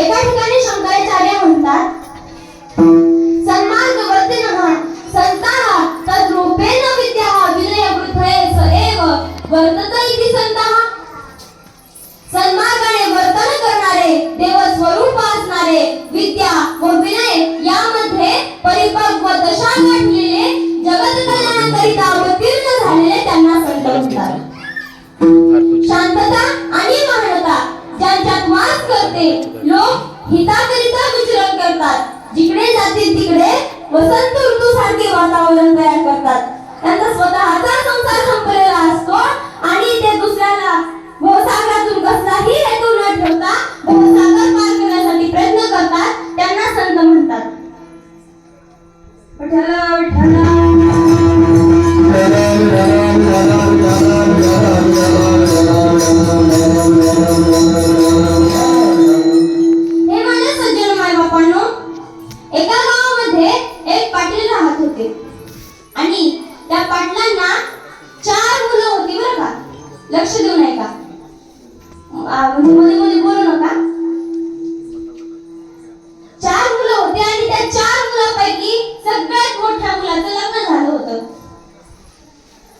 एका ठिकाणी शंकराचार्य म्हणतात सन्मार्गवर्तिनः संताः तद्रूपेण विद्याः विनयवृद्धये स एव वर्तत इति संताः सन्मार्गाने वर्तन करणारे देव स्वरूप असणारे विद्या व विनय यामध्ये परिपक्व दशा गाठलेले जगत कल्याणाकरिता अवतीर्ण झालेले त्यांना संत म्हणतात. होते लोक हिताकरिता विचरण करतात जिकडे जातील तिकडे वसंत ऋतू सारखे वातावरण तयार करतात त्यांचा स्वतःचा संसार संपलेला असतो आणि ते दुसऱ्याला भवसागरातून कसलाही हेतू न ठेवता भवसागर पार करण्यासाठी प्रयत्न करतात त्यांना संत म्हणतात विठ्ठल विठ्ठल लक्ष देऊ नये का? म्हणजे मध्ये मध्ये बोलू नका. चार मुलं होते आणि त्या चार मुलांपैकी सगळ्यात मोठ्या मुलाचं लग्न झालं होतं.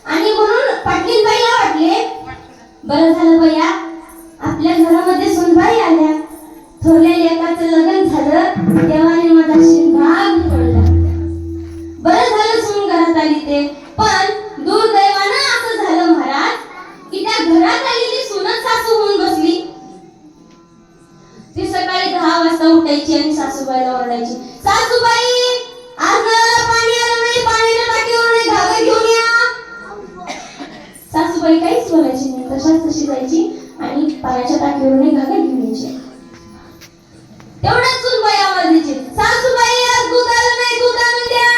आणि म्हणून पाटीलबाईला वाटले बरं झालं बया आपल्या घरामध्ये सुनबाई आल्या. थोरल्या लेकाचं लग्न झालं तेव्हा कशी जायची आणि पायाच्या टाकीवरून एक घागर घेऊन यायची तेवढ्यात सुनबाई आवाज द्यायची सासूबाई आज दूध आलं नाही दूध आणून द्या.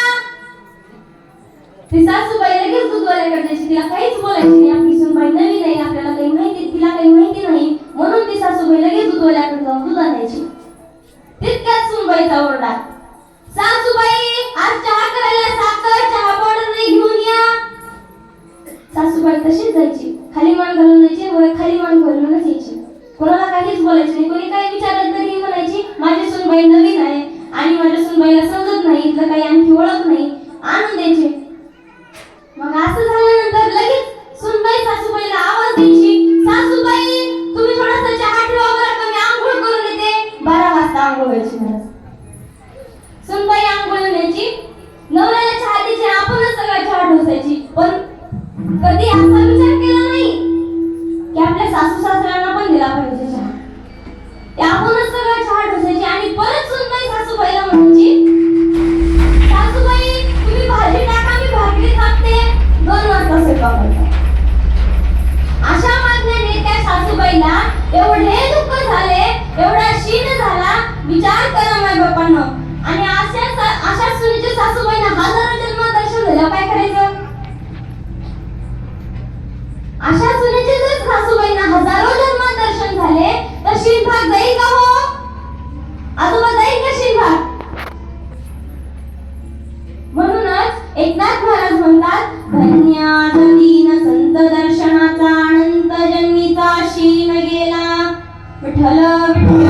ती सासूबाई लगेच दूध वाल्याकडे जायची तिला काहीच बोलायची नाही. आपली सुनबाई नवीन आहे आपल्याला काही माहिती तिला काही माहिती नाही. म्हणून ती सासूबाई लगेच दूध वाल्याकडे जाऊन दूध आणायची. तितक्यात सुनबाईचा ओरडा. सासूबाई सासूबाई तशीच जायची. खाली मान घालून जायची व खाली मान घालूनच यायची कोणाला काहीच बोलायचं नाही. कोणी काही विचारलं तरी म्हणायची माझी सुनबाई नवीन आहे आणि माझ्या सुनबाईला समजत नाही. एवढे दुःख झाले एवढा शीन झाला विचार करा माय बापांनो. आणि अशा अशा सुनीचे सासूबाईंना हजारो जन्म दर्शन झालं काय करायचं? अशा सुनीचे जर सासूबाईंना हजारो जन्म दर्शन झाले तर शिरभाग जाईल का हो? आजोबा जाईल का शिरभाग म्हणूनच एकनाथ महाराज म्हणतात धन्य दीन संत दर्शन विठ्ठल विठ्ठल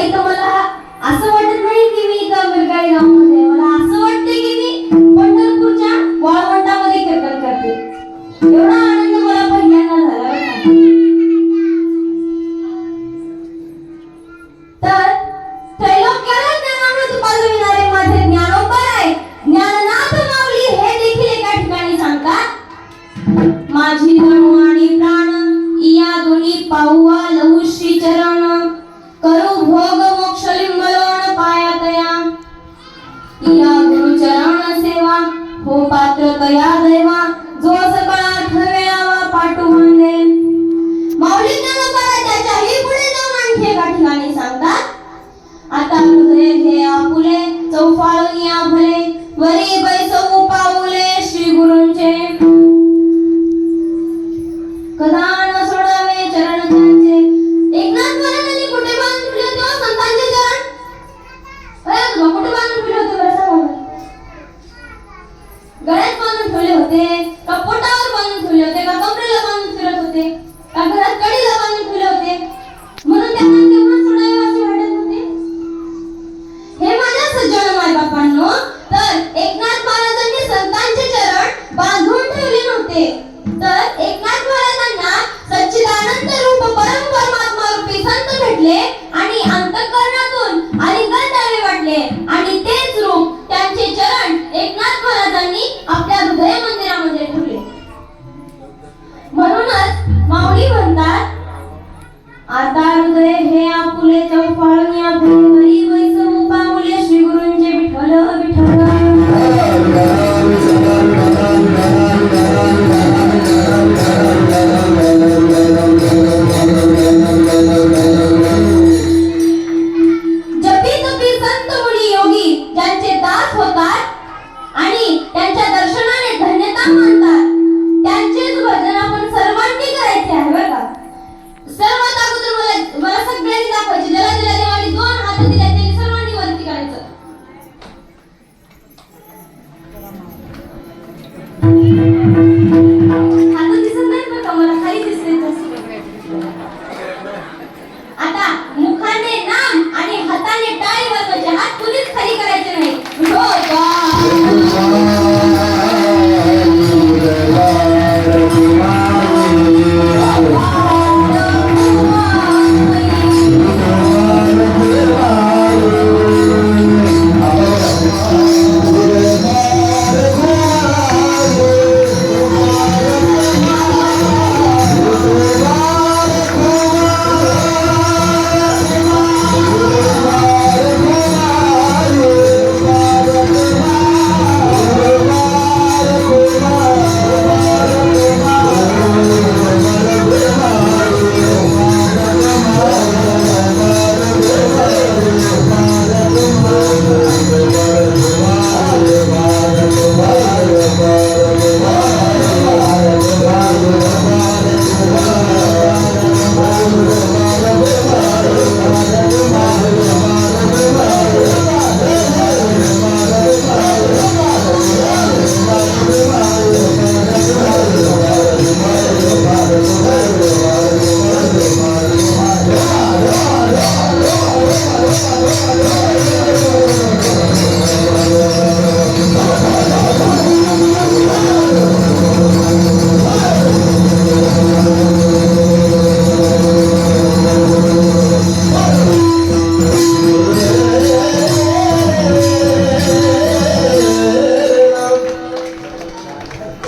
ahorita 定